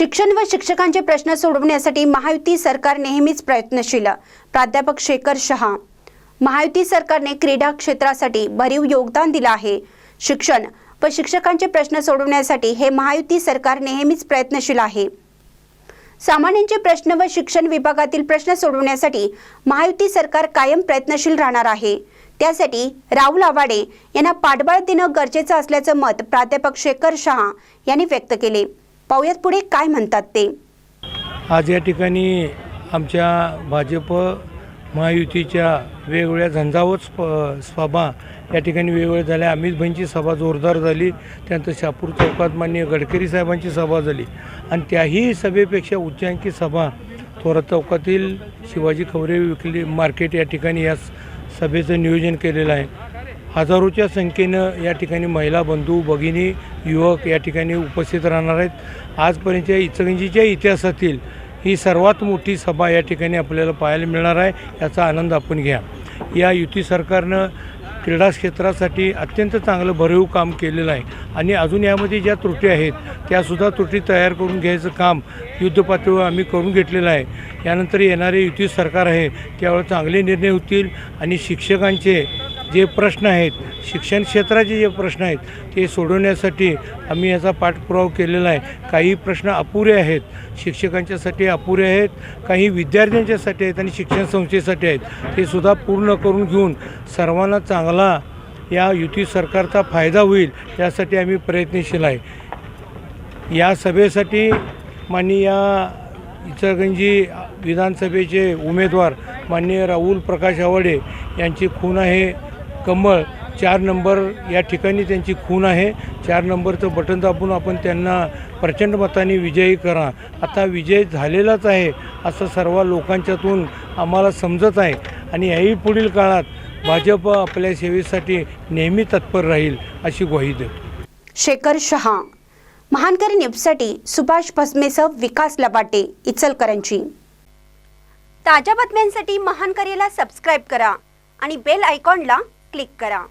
शिक्षण व शिक्षकांचे प्रश्न सोडवण्यासाठी महायुती सरकार नेहमीच प्रयत्नशील. प्राध्यापक शेखर शहा. महायुती सरकारने क्रीडा क्षेत्रासाठी भरीव योगदान दिलं आहे. शिक्षण व शिक्षकांचे प्रश्न सोडवण्यासाठी हे महायुती सरकार नेहमीच प्रयत्नशील आहे. सामान्यांचे प्रश्न व शिक्षण विभागातील प्रश्न सोडवण्यासाठी महायुती सरकार कायम प्रयत्नशील राहणार आहे. त्यासाठी राहुल आवाडे यांना पाठबळ देणं गरजेचं असल्याचं मत प्राध्यापक शेखर शहा यांनी व्यक्त केले. पाहुयात पुढे काय म्हणतात ते. आज या ठिकाणी आमच्या भाजप महायुतीच्या वेगवेगळ्या झंझावत सभा या ठिकाणी वेगवेगळ्या झाल्या. अमित भाईंची सभा जोरदार झाली. त्यानंतर शापूर चौकात मान्य गडकरी साहेबांची सभा झाली. आणि त्याही सभेपेक्षा उच्चांकी सभा थोरा चौकातील शिवाजी खवरे विकली मार्केट या ठिकाणी या सभेचं नियोजन केलेलं आहे. हजारोच्या संख्येनं या ठिकाणी महिला बंधू भगिनी युवक या ठिकाणी उपस्थित राहणार आहेत. आजपर्यंतच्या इचलकरंजीच्या इतिहासातील ही सर्वात मोठी सभा या ठिकाणी आपल्याला पाहायला मिळणार आहे याचा आनंद आपण घ्या. या युती सरकारनं क्रीडा क्षेत्रासाठी अत्यंत चांगलं भरीव काम केलेलं आहे आणि अजून यामध्ये ज्या त्रुटी आहेत त्यासुद्धा त्रुटी तयार करून घ्यायचं काम युद्धपातळीवर आम्ही करून घेतलेलं आहे. यानंतर येणारे युती सरकार आहे त्यावर चांगले निर्णय होतील आणि शिक्षकांचे जे प्रश्न आहेत शिक्षण क्षेत्राचे जे प्रश्न आहेत ते सोडवण्यासाठी आम्ही याचा पाठपुरावा केलेला आहे. काही प्रश्न अपुरे आहेत शिक्षकांच्यासाठी अपुरे आहेत काही विद्यार्थ्यांच्यासाठी आहेत आणि शिक्षण संस्थेसाठी आहेत. ते सुद्धा पूर्ण करून घेऊन सर्वांना चांगला या युती सरकारचा फायदा होईल यासाठी आम्ही प्रयत्नशील आहे. या सभेसाठी माननीय इचलगंजी विधानसभेचे उमेदवार माननीय राहुल प्रकाश आवाडे यांची खून आहे. कमळ चार नंबर या ठिकाणी त्यांची खून आहे. चार नंबरचं बटन दाबून आपण त्यांना प्रचंड मताने विजयी करा. आता विजय झालेलाच आहे असं सर्व लोकांच्यातून आम्हाला समजत आहे. आणि याही पुढील काळात भाजप आपल्या सेवेसाठी नेहमी तत्पर राहील अशी ग्वाही देतो. शेखर शहा महानकरी न्यूजसाठी सुभाष भस्मेसह विकास लबाटे इचलकरंजी. ताज्या बातम्यांसाठी महानकरीला सबस्क्राईब करा आणि बेल आयकॉनला क्लिक करा.